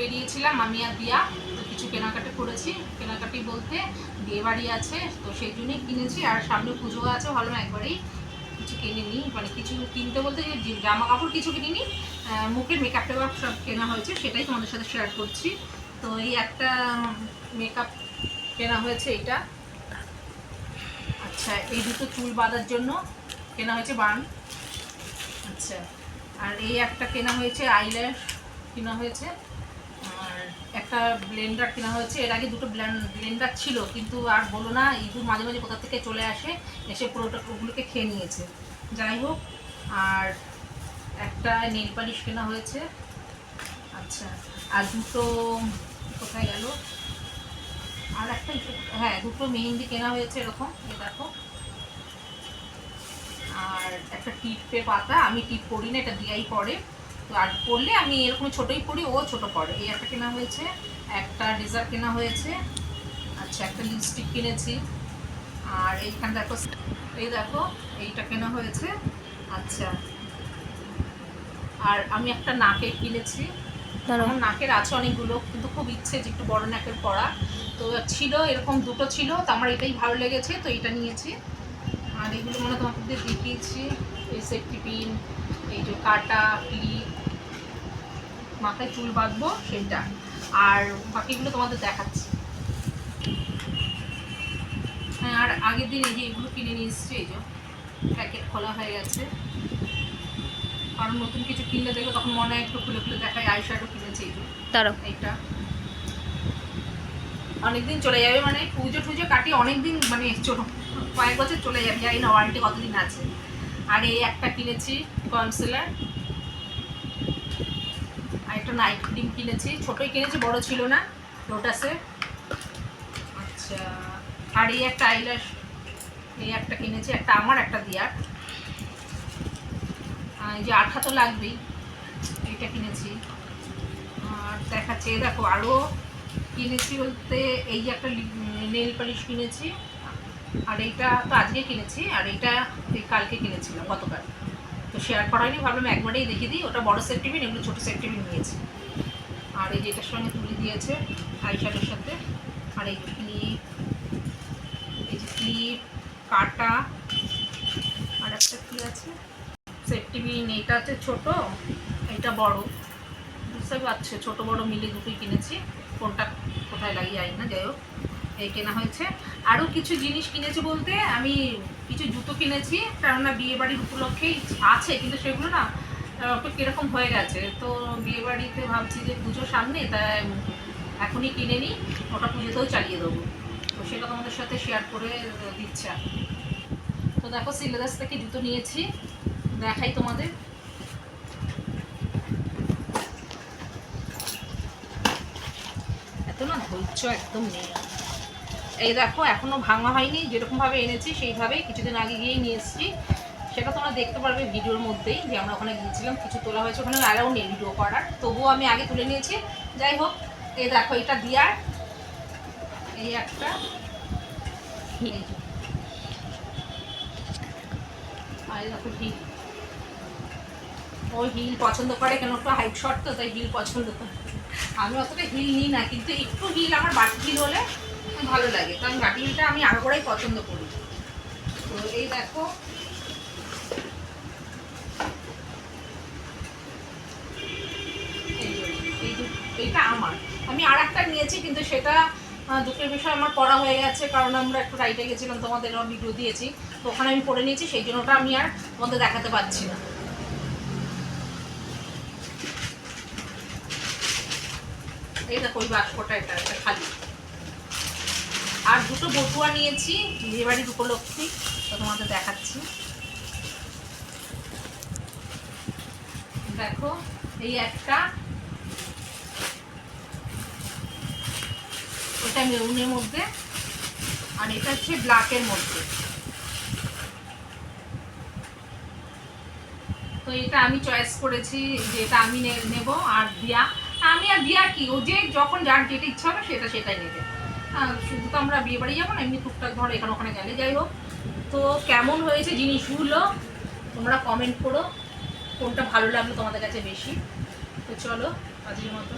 বেরিয়েছিলাম, আমি আর দিয়া তো কিছু কেনাকাটি করেছি। কেনাকাটি বলতে বিয়ে বাড়ি আছে, তো সেই জন্যই কিনেছি। আর সামনে পুজো আছে, ভালো একবারেই কিছু কিনে নিই মানে কিছু কিনতে বলতে যে জামা কাপড় কিছু কিনিনি মুখের মেকআপ টেকআপ সব কেনা হয়েছে, সেটাই তোমাদের সাথে শেয়ার করছি। তো এই একটা মেকআপ কেনা হয়েছে এটা। আচ্ছা এই দুটো চুল বাঁধার জন্য কেনা হয়েছে বান। আচ্ছা আর এই একটা কেনা হয়েছে আইল্যাশ কেনা হয়েছে। একটা ব্লেন্ডার কেনা হয়েছে। এর আগে দুটো ব্লেন্ডার ছিল, কিন্তু আর বলো না, ইঁদুর মাঝে মাঝে কোথা থেকে চলে আসে, এসে পুরোটা ওগুলোকে খেয়ে নিয়েছে। যাই হোক, আর একটা নেল পালিশ কেনা হয়েছে। আচ্ছা আর দুটো, কোথায় গেল? আর একটা হ্যাঁ দুটো মেহেন্দি কেনা হয়েছে এরকম, এই দেখো। আর একটা টিপে পাতা, আমি টিপ পরি না, এটা দিয়াই পরে। তো আর পড়লে আমি এরকম ছোটোই পড়ি ও ছোট পরে এই একটা কেনা হয়েছে একটা ডিজার কেনা হয়েছে আচ্ছা একটা লিপস্টিক কিনেছি। আর এইখানে দেখো এই দেখো এইটা কেনা হয়েছে আচ্ছা। আর আমি একটা নাকের কিনেছি। আমার নাকের আছে অনেকগুলো কিন্তু খুব ইচ্ছে যে একটু বড় নাকের পড়া তো ছিল এরকম দুটো ছিল তো আমার এটাই ভালো লেগেছে তো এটা নিয়েছি। আর এগুলো মনে তোমাকে দেখিয়েছি। এই সেফটি পিন এই যে কাটা ক্লিপ মাথায় চুল বাঁধবো সেটা আর বাকিগুলো তোমাদের দেখাচ্ছি। হ্যাঁ আর আগের দিন এই যে এগুলো কিনে নিয়ে এসছি এই যে প্যাকেট খোলা হয়ে গেছে। কারণ নতুন কিছু কিনলে দেখলে তখন মনে হয় একটু খুলে খুলে দেখায় আই শ্যাডো কিনেছি এই যে। দাঁড়াও। এইটা। অনেকদিন চলে যাবে মানে পুজো টুজো কাটিয়ে অনেকদিন মানে ছোট। কয়েক বছর চলে যাবে জানি না ওয়ারেন্টি কতদিন আছে? আর এই একটা কিনেছি কনসিলার আর একটা নাইট ক্রিম কিনেছি। ছোটোই কিনেছি, বড় ছিল না লোটাসের আচ্ছা আর এই একটা আইল্যাশ এই একটা কিনেছি, একটা আমার, একটা দিয়ার। এই যে আঠা তো লাগবেই, এইটা কিনেছি। আর দেখাচ্ছে দেখো আরও কিনেছি বলতে এই যে একটা নেল পালিশ কিনেছি। আর এইটা তো আজকে কিনেছি, আর এইটা এই কালকে কিনেছিলাম গতকাল। তো শেয়ার করা হয়নি, ভাবলাম একবারেই দেখিয়ে দিই। ওটা বড় সেট টিফিন এগুলো ছোটো সেট টিফিন নিয়েছি। আর এই যেটার সঙ্গে তুলে দিয়েছে আইশ্যাডোর সাথে, আর এই ক্লিপ এই যে ক্লিপ কাটা, আর একটা কী আছে? সেট টিফিন এইটা হচ্ছে ছোটো, এইটা বড়। বুঝতে পারছ, ছোটো বড় মিলে দুটোই কিনেছি। কোনটা কোথায় লাগিয়ে যাই না, যাই হোক। কেনা হয়েছে। আরও কিছু জিনিস কিনেছি বলতে, আমি কিছু জুতো কিনেছি, কেননা বিয়ে বাড়ির উপলক্ষেই আছে, কিন্তু সেগুলো না কীরকম হয়ে গেছে। তো বিয়ে বাড়িতে ভাবছি যে পুজোর সামনে তাই এখনই কিনে নিই, ওটা পুজোতেও চালিয়ে দেবো। তো সেটা তোমাদের সাথে শেয়ার করে দিচ্ছে তো দেখো সিলেদাস থেকে জুতো নিয়েছি, দেখাই তোমাদের। এত না ধৈর্য একদম নেই। এই দেখো, এখনও ভাঙা হয়নি। যেরকমভাবে এনেছি, সেইভাবেই কিছুদিন আগে গিয়েই নিয়ে এসেছি। সেটা তোমরা দেখতে পারবে ভিডিওর মধ্যেই যে আমরা ওখানে গিয়েছিলাম, কিছু তোলা হয়েছে। ওখানে অ্যালাউ নেই ভিডিও করার। তবুও আমি আগে তুলে নিয়েছি। যাই হোক, এই দেখো, এটা দিয়ার এই একটা আর দেখো হিল। ও হিল পছন্দ করে কেন? একটু হাইট শর্ট তো, তাই হিল পছন্দ করে। আমি অতটা হিল নিই না, কিন্তু একটু হিল, আমার বাটি হিল হলে ভালো লাগে, কারণ বাটি হিলটা আমি আগাগোড়াই পছন্দ করি। তো এই দেখো। এইটা আমার। আমি আর একটা নিয়েছি, কিন্তু সেটা দুঃখের বিষয় আমার পড়া হয়ে গেছে, কারণ আমরা একটু রাইটে গেছিলাম, তোমাদের ভিডিও দিয়েছি, তো ওখানে আমি পড়ে নিয়েছি, সেই জন্য ওটা আমি আর তোমাদের দেখাতে পারছি না। এই দেখো, ওই বাক্সটা এটা এটা খালি। আর দুটো বটুয়া নিয়েছি বিয়ে বাড়ির উপলক্ষে, তো তোমাদের দেখাচ্ছি। দেখো, এই একটা। ওটা মেরুনের মধ্যে, আর এটা হচ্ছে ব্ল্যাকের মধ্যে। তো এটা আমি চয়েস করেছি যে এটা আমি নেব আর দিয়া। আমি আর দিয়া কি? ও যে যখন যার যেটা ইচ্ছা হবে, সেটা সেটাই নেবে। শুধু তো আমরা বিয়ে বাড়ি যাব না, এমনি টুকটাক ধরো এখানে ওখানে গেলে, যাই হোক। তো কেমন হয়েছে জিনিসগুলো তোমরা কমেন্ট করো। কোনটা ভালো লাগল তোমাদের কাছে বেশি? তো চলো, আজকের মতো।